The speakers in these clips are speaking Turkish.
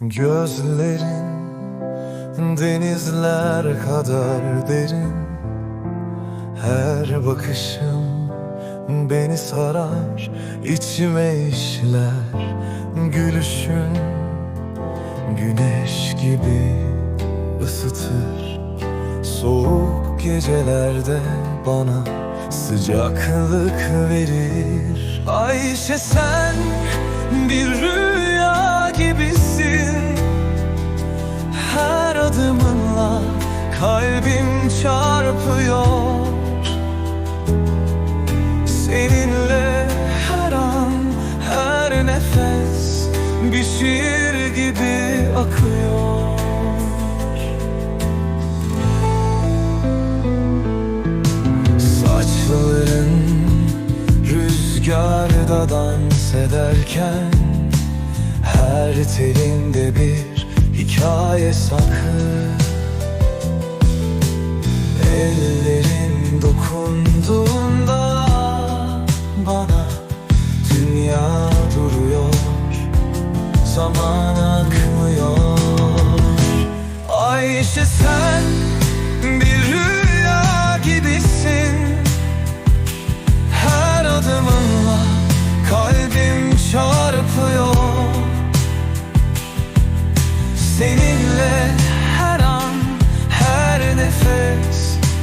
Gözlerin denizler kadar derin. Her bakışın beni sarar içime işler Gülüşün güneş gibi ısıtır. Soğuk gecelerde bana sıcaklık verir. Ayşe sen bir rüya kalbim çarpıyor. Seninle her an her nefes bir şiir gibi akıyor. Saçların rüzgarda dans ederken Her telinde bir hikaye saklı Ellerin dokunduğunda bana Dünya duruyor. Zaman akmıyor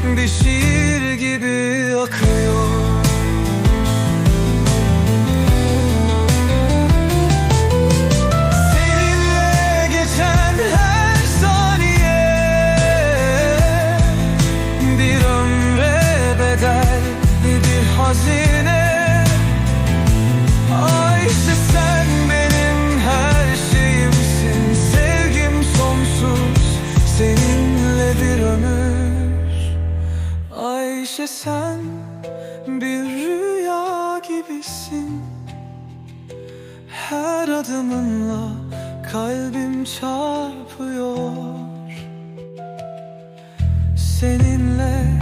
bir şiir gibi akıyor. Hazine. Ayşe sen benim her şeyimsin Sevgim sonsuz seninle bir ömür Ayşe sen bir rüya gibisin. Her adımınla kalbim çarpıyor. Seninle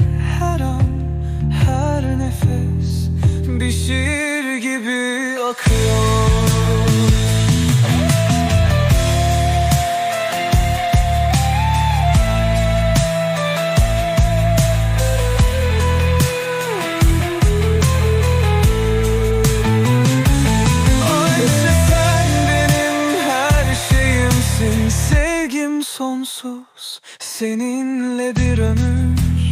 sonsuz seninle bir ömür